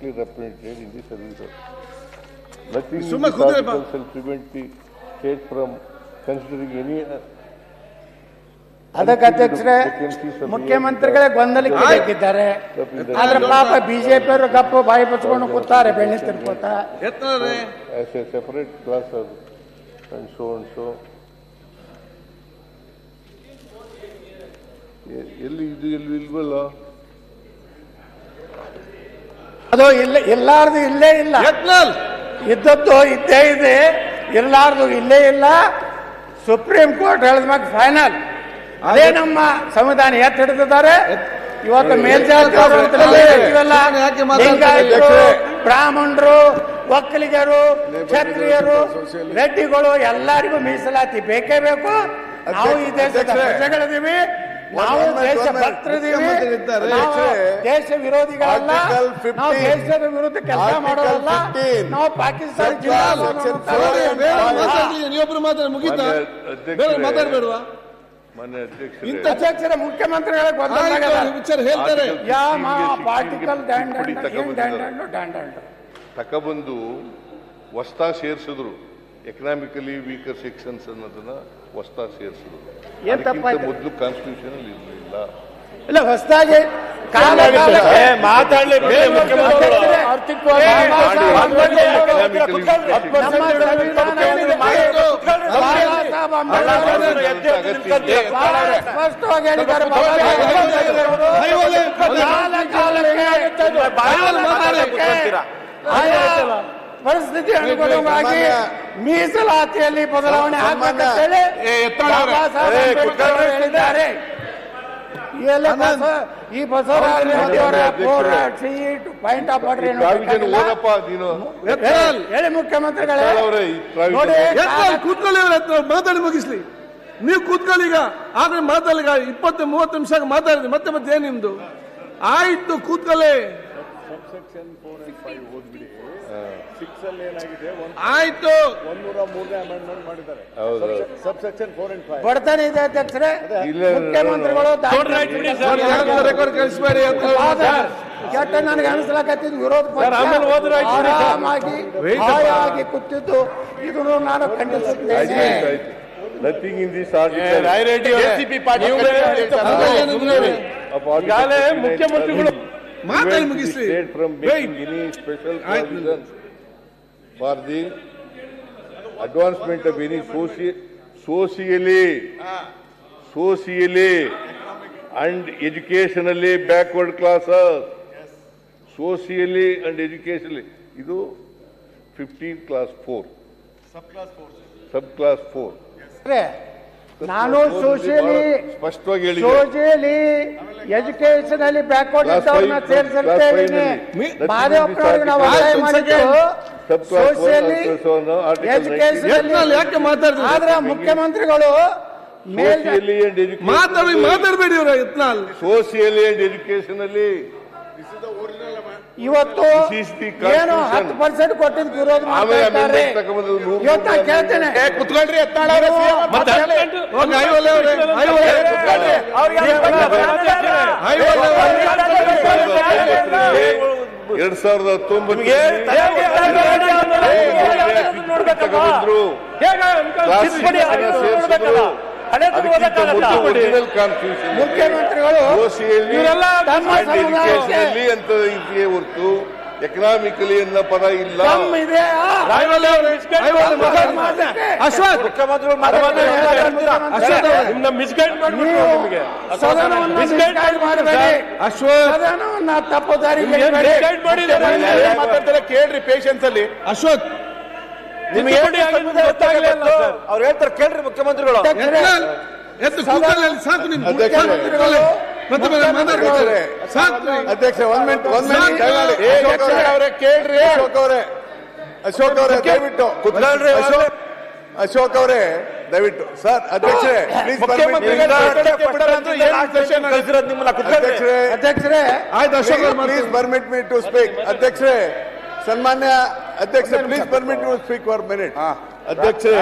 correctly represented in the service. of- Nothing in this article shall prevent the state from considering any uh, ಅದಕ್ಕೆ the ಮುಖ್ಯಮಂತ್ರಿಗಳೇ ಗೊಂದಲಕ್ಕೆ ಬೇಕಿದ್ದಾರೆ ಆದ್ರೆ ಪಾಪ BJP ಅವರು ಗಪ್ಪ ಬಾಯಿ ಬಚ್ಕೊಂಡು ಕೂತಾರೆ ಬೆಣ್ಣೆ ತಿನ್ಕೋತ. ಎ- ಎಲ್ಲಿ ಇದು ಎಲ್ಲಿ ಇಲ್ವಲ್ಲ ಅದು ಇಲ್ಲ ಎಲ್ಲಾರ್ದು ಇಲ್ಲೇ ಇಲ್ಲ. ಇದ್ದದ್ದು ಇದ್ದೇ ಇದೆ ಎಲ್ಲಾರ್ದು ಇಲ್ಲೇ ಇಲ್ಲ. ಸುಪ್ರೀಂ ಕೋರ್ಟ್ ಹೇಳಿದ್ಮಾಗ ಫೈನಲ್. ಅದೇ ನಮ್ಮ ಸಂವಿಧಾನ ಎತ್ತಿ ಹಿಡಿದಿದ್ದಾರೆ. ಇವತ್ತು ಮೇಲ್ಜಾತಿಗಳು? ಬ್ರಾಹ್ಮಣರು ಒಕ್ಕಲಿಗರು ಕ್ಷತ್ರಿಯರು ರೆಡ್ಡಿಗಳು ಎಲ್ಲರಿಗೂ ಮೀಸಲಾತಿ ಬೇಕೇ ಬೇಕು. ನಾವು ಈ ದೇಶದ ಪ್ರಜೆಗಳಿದ್ದೀವಿ. ನಾವು ದೇಶ ಭಕ್ತರಿದ್ದೀವಿ. ದೇಶ ವಿರೋಧಿಗಳಲ್ಲ. ನಾವು ದೇಶದ ವಿರುದ್ಧ ಕೆಲಸ ಮಾಡೋದಲ್ಲ ಮಾಡೋರಲ್ಲ. 15. ನಾವು ಪಾಕಿಸ್ತಾನ ನೀವೊಬ್ರು ಮಾತಾಡಿ ಮುಗೀತಾ? ಮಾತಾಡ್ಬೇಡವಾ? ಅಧ್ಯಕ್ಷರೇ. ಇಂಥ ಈ ವಿಚಾರ ಹೇಳ್ತಾರೆ. Article ಯಾ ಮಾ ಗೆ ಶಿಕ್ಷಣಕ್ಕೆ ಪಾರ್ಟಿಕಲ್ ಡ್ಯಾಂಡ್ ತಿದ್ದುಪಡಿ ತಗೊಂಡ್ಬಂದಿದ್ದಾರೆ. ಹೊಸ್ತಾ ಸೇರಿಸಿದ್ರು. ಎಕನಾಮಿಕಲಿ ವೀಕರ್ ಸೆಕ್ಷನ್ಸ್ ಅನ್ನೋದನ್ನ ಹೊಸ್ತಾ ಸೇರಿಸಿದ್ರು ಏನ್ ಅದಕ್ಕಿಂತ ತಪ್ಪಾಯ್ತು? ಮೊದಲು ಕಾನ್ಸ್ಟಿಟ್ಯೂಷನ್ ಅಲ್ಲಿ ಇರಲಿಲ್ಲ ಇಲ್ಲ ಹೊಸದಾಗಿ ಸ್ಪಷ್ಟವಾಗಿ ಹೇಳಿದ್ದಾರೆ ಬಾಬಾ ಸಾಹೇಬ್. ಐವಲೆ, ಕಾಲ ಕಾಲಕ್ಕೆ ಕಾಲಕ್ಕೆ ಆಯಾ ಪರಿಸ್ಥಿತಿ ಅನುಗುಣವಾಗಿ ಮೀಸಲಾತಿಯಲ್ಲಿ ಬದಲಾವಣೆ ಆಗ್ಬೇಕಂತೇಳಿ ಬಾಬಾ ಸಾಹೇಬ್ ಅಂಬೇಡ್ಕರ್ ಅವರು ಹೇಳಿದ್ದಾರೆ. ಈ ಬಸವರಾಜ ಪಾಯಿಂಟ್ ಆಫ್ ಆರ್ಡರ್ ಹೇಳಿ ಮುಖ್ಯಮಂತ್ರಿಗಳೇ. ಕೂತ್ಕೊಳ್ಳಿ ಮಾತಾಡಿ ಮುಗಿಸ್ಲಿ. ನೀವು ಕೂತ್ಕೊಳ್ಳಿ ಈಗ. ಆದ್ರೆ ಮಾತಾಡಿ ಈಗ ಇಪ್ಪತ್ತು ಮೂವತ್ತು ನಿಮಿಷ ಮಾತಾಡಿದ್ರಿ ಮತ್ತೆ ಮತ್ತೆ ಏನ್ ನಿಮ್ದು? ಆಯ್ತು ಕೂತ್ಕೊಳ್ಳಿ. ಸಿಕ್ಸ್ ಅಲ್ಲಿ ಏನಾಗಿದೆ? ಆಯ್ತು. ಒಂದೂರ ಮೂರನೇ ಅಮೆಂಡ್ಮೆಂಟ್ ಮಾಡಿದ್ದಾರೆ. ಹೌದು sub section four and five ಬಡತನ ಇದೆ ಅಧ್ಯಕ್ಷರೇ. ಇಲ್ಲ, ಮುಖ್ಯಮಂತ್ರಿಗಳು ರೆಕಾರ್ಡ್ ಕಳಿಸ್ಬೇಡಿ ಅಂತ ಕೆಟ್ಟ ನನಗೆ ಅನಿಸ್ಲಾಕತ್ತಿದ್ ವಿರೋಧ ಪಕ್ಷ. ಆರಾಮಾಗಿ ಹಾಯಾಗಿ ಕೂತಿದ್ದು ಇದನ್ನು ನಾನು ಆಯ್ತು ಖಂಡಿಸುತ್ತೇನೆ. ಆಯ್ತು ಆಯ್ತು ನಥಿಂಗ್ ಇನ್ ದಿಸ್ ಆರ್ಟಿಕಲ್ ಈಗಾಗಲೇ ಮುಖ್ಯಮಂತ್ರಿಗಳು ಮಾತಾಡಿ ಮುಗಿಸಿ. Wait. ಸ್ಪೆಷಲ್ ಆಯ್ತು. For the advancement of any soci socially socially and educationally backward classes socially and educationally ಇದು fifteen clause four sub clause four ನಾನು ಸೋಶಿಯಲಿ ಸ್ಪಷ್ಟವಾಗಿ ಹೇಳಿ ಸೋಷಿಯಲಿ ಎಜುಕೇಶನ್ ಅಲ್ಲಿ ಬ್ಯಾಕ್ವರ್ಡ್ ಇದ್ದೀನಿ. ನಲ್ಲಿ. ಮಾದೇವಪ್ಪನವ್ರಿಗೆ ನಾವು ಮಾಡಿದ್ದು. ಸೋಷಿಯಲಿ ಎಜುಕೇಶನ್ ಯಾಕೆ ಮಾತಾಡಿದ್ರಿ ಆದ್ರೆ ಮುಖ್ಯಮಂತ್ರಿಗಳು ಅಂಡ್ ಮಾತಾಡಿ ಮಾತಾಡಬೇಡಿ ಇವ್ರ ಯತ್ನಾಲ್ ಸೋಷಿಯಲ್ ಅಂಡ್ ಎಜುಕೇಶನಲ್ಲಿ ಇವತ್ತು This is the ಏನು. ಹತ್ತು ಪರ್ಸೆಂಟ್ ಕೊಟ್ಟಿದ್ದು ವಿರೋಧ ಮಾಡ್ತಾರೆ ಇವತ್ತು ಕೇಳ್ತೇನೆ. ಕುತ್ಕೊಳ್ರಿ. ಎರಡ್ ಸಾವಿರದ ಹತ್ತೊಂಬತ್ತು ಮುಖ್ಯಮಂತ್ರಿಗಳು ಹೊರತು. ಎಕನಾಮಿಕಲಿ ಅನ್ನೋ ಪದ ಇಲ್ಲ. ಅಶ್ವಥ್. ಮಾತಾಡ್ತಾರೆ. ಕೇಳ್ರಿ ಪೇಷನ್ಸ್ ಅಲ್ಲಿ. ಅಶ್ವಥ್. ಅವ್ರು ಹೇಳ್ತಾರೆ ಕೇಳ್ರಿ ಮುಖ್ಯಮಂತ್ರಿಗಳು. ಸಾಕು ನಿಮ್ಗೆ. ಮತ್ತೆ. ಅಧ್ಯಕ್ಷ ಒಂದ್ ಮಿನಿಟ್ ಒಂದ್ ಮಿನಿಟ್ ಅವರೇ, ಕೇಳ್ರಿ. ಅಶೋಕ್ ಅವರೇ. ಅಶೋಕ್ ಅವರೇ ದಯವಿಟ್ಟು. ಅಶೋಕ್ ಅಶೋಕ್ ಅವರೇ ದಯವಿಟ್ಟು. ಸರ್ ಅಧ್ಯಕ್ಷರೇ ಪ್ಲೀಸ್ ಅಧ್ಯಕ್ಷರೇ ಅಧ್ಯಕ್ಷರೇ ಆಯ್ತು Ashok please. Permit me to speak ಅಧ್ಯಕ್ಷರೇ ಸನ್ಮಾನ್ಯ ಅಧ್ಯಕ್ಷ please permit to speak for minute ಅಧ್ಯಕ್ಷರೇ.